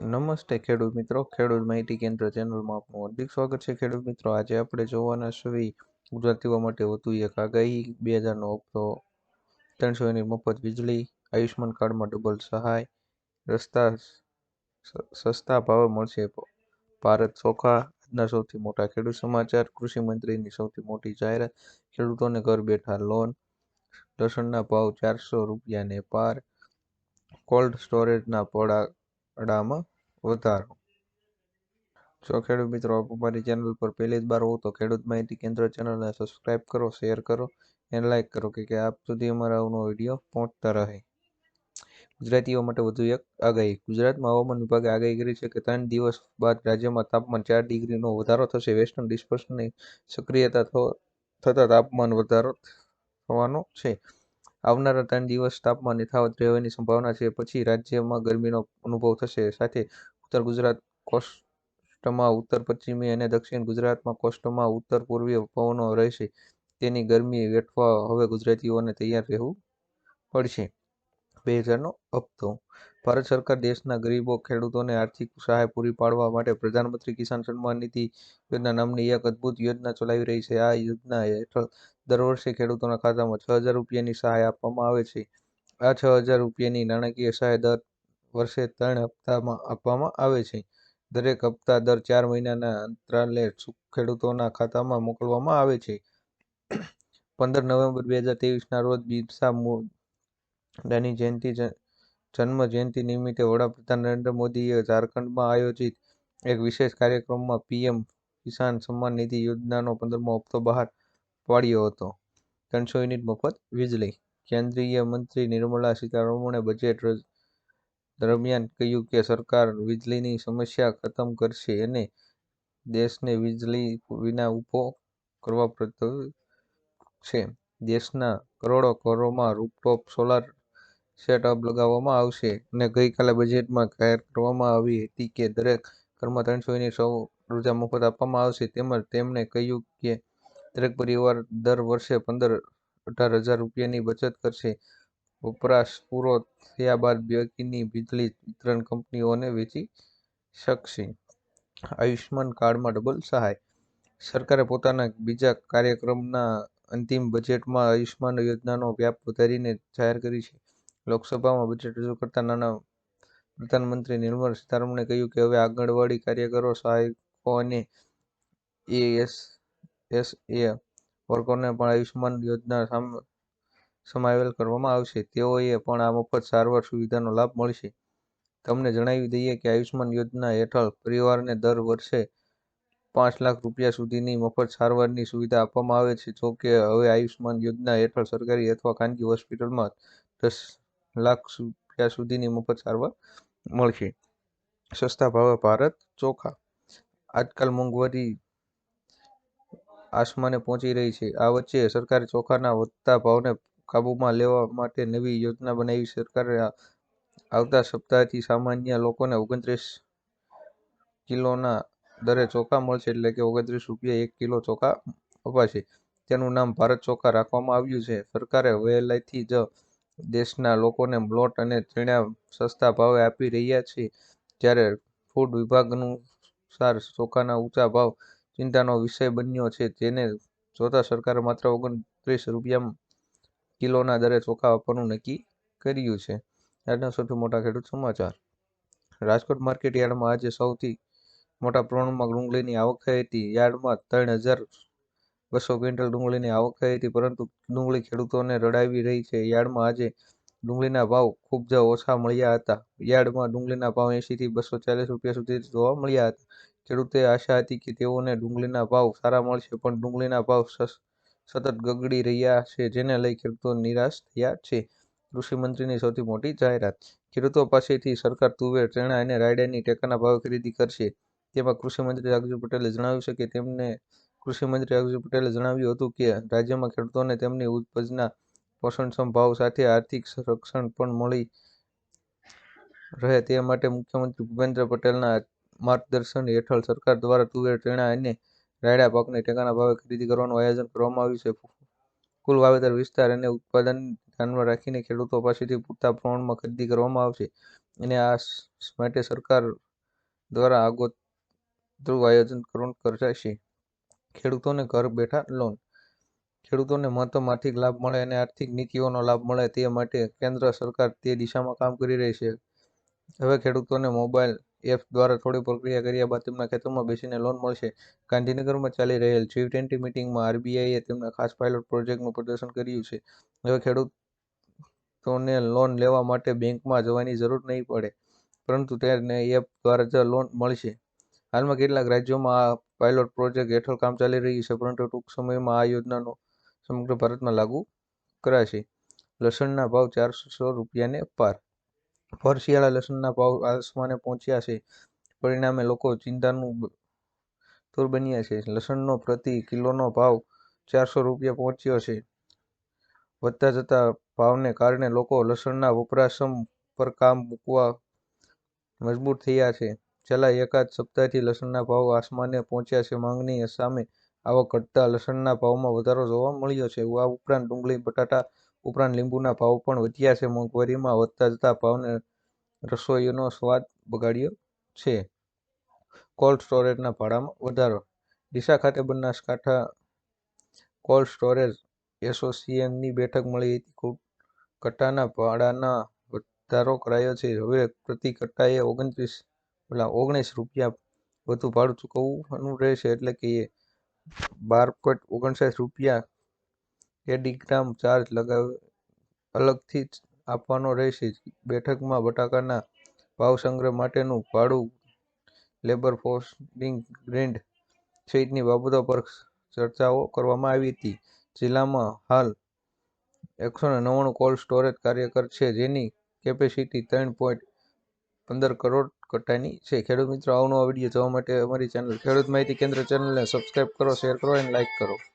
નમસ્તે ખેડૂત મિત્રો, ખેડૂત માહિતી કેન્દ્ર ચેનલમાં આપનું હાર્દિક સ્વાગત છે. ખેડૂત મિત્રો, આજે આપણે જોવાના છીએ ગુજરાતીઓ માટે વધુ એક આગાહી. બે હજારનો હપ્તો, ત્રણસો યુનિટ મફત વીજળી આયુષ્માન કાર્ડમાં ડબલ સહાય, રસ્તા સસ્તા ભાવે મળશે ભારત ચોખા. આજના સૌથી મોટા ખેડૂત સમાચાર, કૃષિ મંત્રીની સૌથી મોટી જાહેરાત, ખેડૂતોને ઘર બેઠા લોન લસણના ભાવ ચારસો રૂપિયાને પાર, કોલ્ડ સ્ટોરેજના પડામાં વધારો. જો ખેડૂત મિત્રો અમારી ચેનલ પર પહેલી જ બાર હો તો ખેડૂત માહિતી કેન્દ્ર ચેનલને સબસ્ક્રાઈબ કરો શેર કરો અને લાઇક કરો કે આપ સુધી અમારા આવનો વીડિયો પહોંચતા રહે. ગુજરાતીઓ માટે વધુ એક આગાહી. ગુજરાતમાં હવામાન વિભાગે આગાહી કરી છે કે ત્રણ દિવસ બાદ રાજ્યમાં તાપમાન ચાર ડિગ્રીનો વધારો થશે. વેસ્ટર્ન ડિસ્ટર્બન્સની સક્રિયતા થતાં તાપમાન વધારો થવાનો છે. આવનારા ત્રણ દિવસ તાપમાન યથાવત રહેવાની સંભાવના છે. પછી રાજ્યમાં ગરમીનો અનુભવ થશે. સાથે ઉત્તર ગુજરાત કોસ્ટમાં ઉત્તર, પશ્ચિમી અને દક્ષિણ ગુજરાતમાં કોસ્ટમાં ઉત્તર, પૂર્વીય પવનો રહેશે. તેની ગરમી વેઠવા હવે ગુજરાતીઓને તૈયાર રહેવું પડશે. બે હજારનો હપ્તો ભારત સરકાર દેશના ગરીબો ખેડૂતોને આર્થિક સહાય પૂરી પાડવા માટે પ્રધાનમંત્રી કિસાન સન્માન નિધિ યોજના નામની એક અદ્ભુત યોજના ચલાવી રહી છે. આ યોજના હેઠળ દર વર્ષે ખેડૂતોના ખાતામાં છ હજાર રૂપિયાની સહાય આપવામાં આવે છે. આ છ હજાર રૂપિયાની નાણાકીય સહાય દર વર્ષે ત્રણ હપ્તામાં આપવામાં આવે છે. દરેક હપ્તા દર ચાર મહિનાના અંતરાલે ખેડૂતોના ખાતામાં મોકલવામાં આવે છે. પંદર નવેમ્બર બે હજાર તેવીસના રોજ બિરસા મુંડાની જયંતિ જન્મ જયંતિ નિમિત્તે વડાપ્રધાન નરેન્દ્ર મોદીએ ઝારખંડમાં આયોજિત એક વિશેષ કાર્યક્રમમાં પીએમ કિસાન સન્માન નિધિ યોજનાનો પંદરમો હપ્તો બહાર પાડ્યો હતો. ત્રણસો યુનિટ મફત વીજળી. કેન્દ્રીય મંત્રી નિર્મલા સીતારમણે બજેટ દરમિયાન કહ્યું કે સરકાર વીજળીની સમસ્યા ખતમ કરશે અને દેશને વીજળી વિના ઊભો કરવા પ્રતિબદ્ધ છે. દેશના કરોડો ઘરોમાં રૂપટોપ સોલાર સેટઅપ લગાવવામાં આવશે અને ગઈકાલે બજેટમાં જાહેર કરવામાં આવી હતી કે દરેક ઘરમાં ત્રણસો યુનિટ સૌ ઊર્જા મફત આપવામાં આવશે. તેમજ તેમણે કહ્યું કે દરેક પરિવાર દર વર્ષે પંદર અઢાર હજાર રૂપિયાની બચત કરશે. વપરાશ પૂરો થયા બાદ બાકીની વીજળી વિતરણ કંપનીઓને વેચી શકશે. આયુષ્માન કાર્ડમાં ડબલ સહાય. સરકારે પોતાના બીજા કાર્યક્રમના અંતિમ બજેટમાં આયુષ્માન યોજનાનો વ્યાપ વધારીને જાહેર કરી છે. લોકસભામાં બજેટ રજૂ કરતા નાના પ્રધાનમંત્રી નિર્મલા સીતારમણે કહ્યું કે હવે આંગણવાડી કાર્યકરો સહાયકો અને એએસ એસ એ વર્ગોને પણ આયુષ્યમાન યોજના સમાવેલ કરવામાં આવશે. તેઓએ પણ આ મફત સારવાર સુવિધાનો લાભ મળશે. તમને જણાવી દઈએ કે આયુષ્માન યોજના હેઠળ પરિવારને દર વર્ષે પાંચ લાખ રૂપિયા સુધીની મફત સારવારની સુવિધા આપવામાં આવે છે. જો કે હવે આયુષ્યમાન યોજના હેઠળ સરકારી અથવા ખાનગી હોસ્પિટલમાં દસ લાખ રૂપિયા સુધીની મફત સારવાર મળશે? સસ્તા ભાવે ભારત ચોખા. આજકાલ મોંઘવારી આસમાને પહોંચી રહી છે. આ વચ્ચે સરકારે ચોખાના વધતા ભાવને કાબૂમાં લેવા માટે નવી યોજના બનાવી સરકારે આવતા સપ્તાહથી સામાન્ય લોકોને ઓગણત્રીસ કિલોના દરે ચોખા મળશે એટલે કે ઓગણત્રીસ રૂપિયા એક કિલો ચોખા અપાશે. તેનું નામ ભારત ચોખા રાખવામાં આવ્યું છે. સરકારે વહેલાથી જ દેશના લોકોને બ્લોટ અને ચણા સસ્તા ભાવે આપી રહ્યા છે. જ્યારે ફૂડ વિભાગનું સાર ચોખાના ઊંચા ભાવ ચિંતાનો વિષય બન્યો છે. તેને જોતા સરકારે માત્ર ઓગણત્રીસ રૂપિયા કિલોના દરે ચોખા આપવાનું નક્કી કર્યું છે. આજના સૌથી મોટા ખેડૂત સમાચાર. રાજકોટ માર્કેટ યાર્ડમાં આજે સૌથી મોટા પ્રમાણમાં ડુંગળીની આવક થઈ હતી. યાર્ડમાં ત્રણ હજાર બસો ક્વિન્ટલ ડુંગળીની આવક થઈ હતી, પરંતુ ડુંગળી ખેડૂતોને રડાવી રહી છે. યાર્ડમાં આજે ડુંગળીના ભાવ ખૂબ જ ઓછા મળ્યા હતા. યાર્ડમાં ડુંગળીના ભાવ એંશીથી બસો ચાલીસ રૂપિયા સુધી જોવા મળ્યા હતા. ખેડૂતે આશા હતી કે તેઓને ડુંગળીના ભાવ સારા મળશે, પણ ડુંગળીના ભાવ સતત ગગડી રહ્યા છે, જેને લઈ ખેડૂતો નિરાશ થયા છે. કૃષિમંત્રીની સૌથી મોટી જાહેરાત, ખેડૂતો પાસેથી સરકાર તુવેર, ચણા અને રાયડાની ટેકાના ભાવે ખરીદી કરશે. તેમાં કૃષિમંત્રી રાજુ પટેલે જણાવ્યું છે કે તેમને કૃષિ મંત્રી રાઘુજી પટેલે જણાવ્યું હતું કે રાજ્યમાં ખેડૂતોને તેમની ઉપજના પોષણક્ષમ ભાવ સાથે આર્થિક સંરક્ષણ પણ મળી રહે તે માટે મુખ્યમંત્રી ભૂપેન્દ્ર પટેલના માર્ગદર્શન હેઠળ સરકાર દ્વારા તુવેર, ચણા અને રાયડા પાકને ટેકાના ભાવે ખરીદી કરવાનું આયોજન કરવામાં આવ્યું છે. કુલ વાવેતર વિસ્તાર અને ઉત્પાદન ધ્યાનમાં રાખીને ખેડૂતો પાસેથી પૂરતા પ્રમાણમાં ખરીદી કરવામાં આવશે અને આ માટે સરકાર દ્વારા આગોતરું આયોજન કરવાનું કરાશે. ખેડૂતોને ઘર બેઠા લોન ખેડૂતોને મહત્તમ આર્થિક લાભ મળે અને આર્થિક નીતિઓનો લાભ મળે તે માટે કેન્દ્ર સરકાર તે દિશામાં કામ કરી રહી છે. હવે ખેડૂતોને મોબાઈલ એપ દ્વારા થોડી પ્રક્રિયા કર્યા બાદ તેમના ખેતરમાં બેસીને લોન મળશે. ગાંધીનગરમાં ચાલી રહેલ જી ટ્વેન્ટી મિટિંગમાં આરબીઆઈએ તેમના ખાસ પાયલોટ પ્રોજેક્ટનું પ્રદર્શન કર્યું છે. હવે ખેડૂતોને લોન લેવા માટે બેંકમાં જવાની જરૂર નહીં પડે, પરંતુ તેને એપ દ્વારા જ લોન મળશે. હાલમાં કેટલાક રાજ્યોમાં આ પાયલોટ પ્રોજેક્ટ હેઠળ કામ ચાલી રહ્યું છે, પરંતુ ટૂંક સમયમાં આ યોજનાનો સમગ્ર ભારતમાં લાગુ કરાશે. લસણના ભાવ ચારસો રૂપિયાને પાર. ભર શિયાળા લસણના ભાવ આસમાને પહોંચ્યા છે. પરિણામે લોકો ચિંતાનું તૂર બન્યા છે. લસણનો પ્રતિ કિલોનો ભાવ ચારસો રૂપિયા પહોંચ્યો છે. વધતા જતા ભાવને કારણે લોકો લસણના વપરાશમ પર કામ મૂકવા મજબૂર થયા છે. છેલ્લા એકાદ સપ્તાહથી લસણના ભાવ આસમાને પહોંચ્યા છે. માંગની સામે આવક ઘટતા લસણના ભાવમાં વધારો જોવા મળ્યો છે. આ ઉપરાંત ડુંગળી, બટાટા ઉપરાંત લીંબુના ભાવ પણ વધ્યા છે. મોંઘવારીમાં વધતા જતા ભાવને રસોઈનો સ્વાદ બગાડ્યો છે. કોલ્ડ સ્ટોરેજના ભાડામાં વધારો. ડીસા ખાતે બનાસકાંઠા કોલ્ડ સ્ટોરેજ એસોસિએશનની બેઠક મળી હતી. કટ્ટાના ભાડાના વધારો કરાયો છે. હવે પ્રતિ કટ્ટાએ ઓગણત્રીસ પેલા ઓગણીસ રૂપિયા વધુ ભાડું ચૂકવવાનું રહેશે એટલે કે બાર પોઈન્ટ ઓગણસાઠ રૂપિયા કેડીગ્રામ ચાર્જ લગાવ, અલગથી જ આપવાનો રહેશે. બેઠકમાં બટાકાના ભાવ સંગ્રહ માટેનું ભાડું લેબર ફોર્સિંગ ગ્રેન્ડ સહિતની બાબતો પર ચર્ચાઓ કરવામાં આવી હતી. જિલ્લામાં હાલ એકસો ને નવ્વાણું કોલ્ડ સ્ટોરેજ કાર્યકર છે, જેની કેપેસિટી ત્રણ પોઈન્ટ પંદર કરોડ કટ્ટાની છે. ખેડૂત મિત્રો અવનવા વીડિયો જોવા માટે અમારી ચેનલ ખેડૂત માહિતી કેન્દ્ર ચેનલને સબસ્ક્રાઇબ કરો શેર કરો અને લાઇક કરો.